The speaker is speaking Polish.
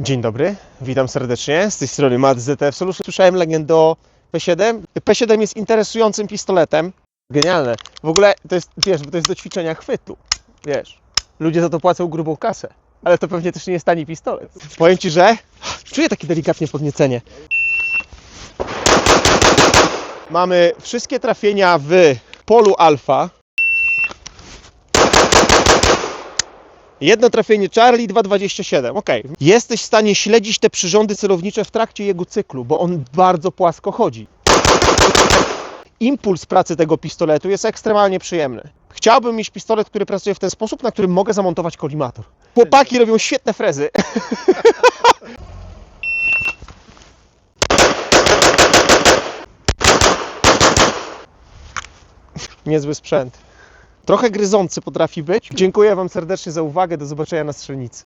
Dzień dobry, witam serdecznie. Z tej strony Matt ZF Solution. Słyszałem legendę o P7. P7 jest interesującym pistoletem. Genialne. W ogóle to jest, wiesz, bo to jest do ćwiczenia chwytu. Wiesz, ludzie za to płacą grubą kasę. Ale to pewnie też nie jest tani pistolet. Powiem Ci, że czuję takie delikatnie podniecenie. Mamy wszystkie trafienia w polu alfa. Jedno trafienie Charlie 2,27. Ok. Jesteś w stanie śledzić te przyrządy celownicze w trakcie jego cyklu, bo on bardzo płasko chodzi. Impuls pracy tego pistoletu jest ekstremalnie przyjemny. Chciałbym mieć pistolet, który pracuje w ten sposób, na którym mogę zamontować kolimator. Chłopaki robią świetne frezy. Niezły sprzęt. Trochę gryzący potrafi być. Dziękuję Wam serdecznie za uwagę. Do zobaczenia na strzelnicy.